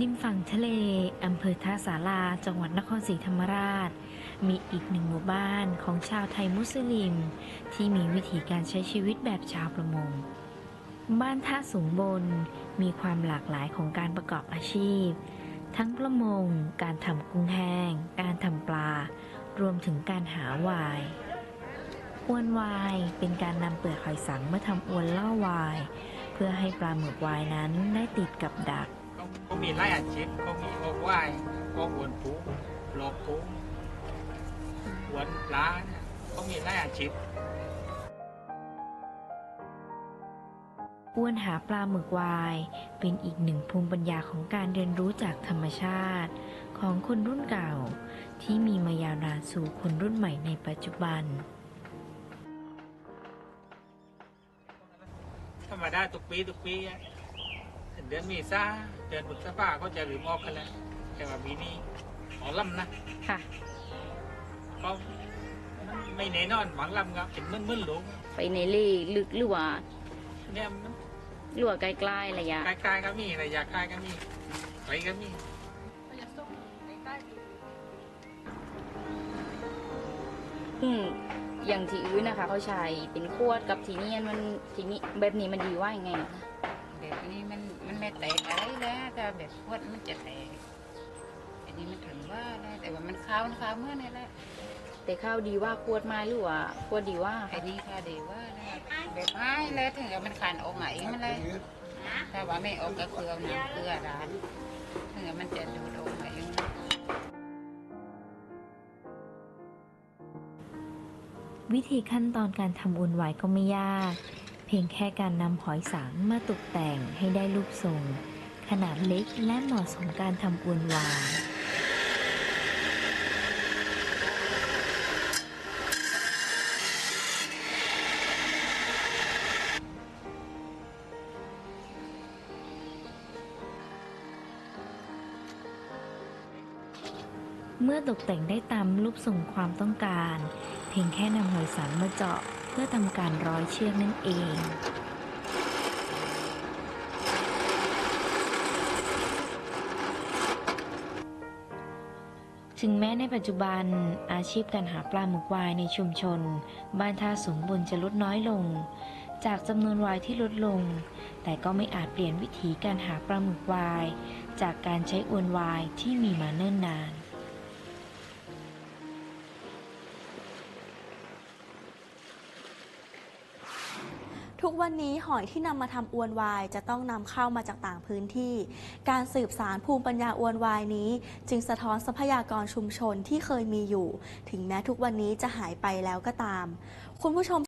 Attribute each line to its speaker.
Speaker 1: ริมฝั่งทะเล อำเภอท่าสาราจังหวัดนครศรีธรรมราช มีอีกหนึ่งหมู่บ้านของชาวไทยมุสลิม ที่มีวิถีการใช้ชีวิตแบบชาวประมง บ้านท่าสูงบนมีความหลากหลายของการประกอบอาชีพ ทั้งประมง การทำกุ้งแห้ง การทำปลา รวมถึงการหาวายอวนวายเป็นการนำเปลือกหอยสังมาทำอวนล่อวาย เพื่อให้ปลาหมึกวายนั้นได้ติดกับดัก
Speaker 2: เขาเขามีไล่อาชีพเขามีออกว่ายออกอวนปูหลอกปูอวนปลาเนี่ยเขามีไล่อาชีพ
Speaker 1: อ้วนหาปลาหมึกวาย เป็นอีกหนึ่งภูมิปัญญาของการเรียนรู้จากธรรมชาติ ของคนรุ่นเก่า ที่มีมายาวนานสู่คนรุ่นใหม่ในปัจจุบัน
Speaker 2: ธรรมดาทุกปีทุกปีอะ เดือนเมีซาเดือนพฤษภาเขาจะลืมออกกันแล้วแต่ว่าปีนี้หมอลำนะ
Speaker 1: ค่ะ
Speaker 2: เขาไม่แน่นอนหวังลำครับเป็นมึนๆหลง
Speaker 3: ไปในเล่ลึกหรือว่า
Speaker 2: เนี่ยมัน
Speaker 3: หรือว่าใกล้ๆระยะ
Speaker 2: ใกล้ๆก็มีระยะใกล้ก็มีไกลก็มี
Speaker 3: อืมอย่างที่อื่นนะคะ เขาใช้เป็นขวดกับทีนี้มันทีนี้แบบนี้มันดีว่ายังไงคะ
Speaker 4: แบบนี้มันมันไม่แตกอะไรแล้วแต่แบบพวดมันจะแตกอันนี้มันถึงว่าแล้วแต่ว่ามันขาวมันขาวเมื่อนี่แหละ
Speaker 3: แต่ข้าวดีว่าขวดมาหรือว่าขวดดีว่า
Speaker 4: อันนี้ค่ะเดีว่าแล้วแบบไม้แล้วถึงกับมันขันออกไหนมันเลยถ้าว่าไม่ออกก็คือเอาน้ำเกลือร้านถึงกับมันจะดูดออกมาเอง
Speaker 1: วิธีขั้นตอนการทำอวนวายก็ไม่ยาก เพียงแค่การนำหอยสังมาตกแต่งให้ได้รูปทรง ขนาดเล็กและเหมาะสมการทำอวนวายเมื่อตกแต่งได้ตามรูปทรงความต้องการ เพียงแค่นำหอยสังมาเจาะ พื่อทำการร้อยเชือกนั่นเองถึงแม้ในปัจจุบันอาชีพการหาปลาหมึกวายในชุมชน บ้านท่าสูงบนจะลดน้อยลง จากจำนวนวายที่ลดลง แต่ก็ไม่อาจเปลี่ยนวิธีการหาปลาหมึกวาย จากการใช้อวนวายที่มีมาเนิ่นนาน
Speaker 5: ทุกวันนี้หอยที่นำมาทำอวนวายจะต้องนำเข้ามาจากต่างพื้นที่ การสืบสารภูมิปัญญาอวนวายนี้ จึงสะท้อนทรัพยากรชุมชนที่เคยมีอยู่ ถึงแม้ทุกวันนี้จะหายไปแล้วก็ตาม คุณผู้ชม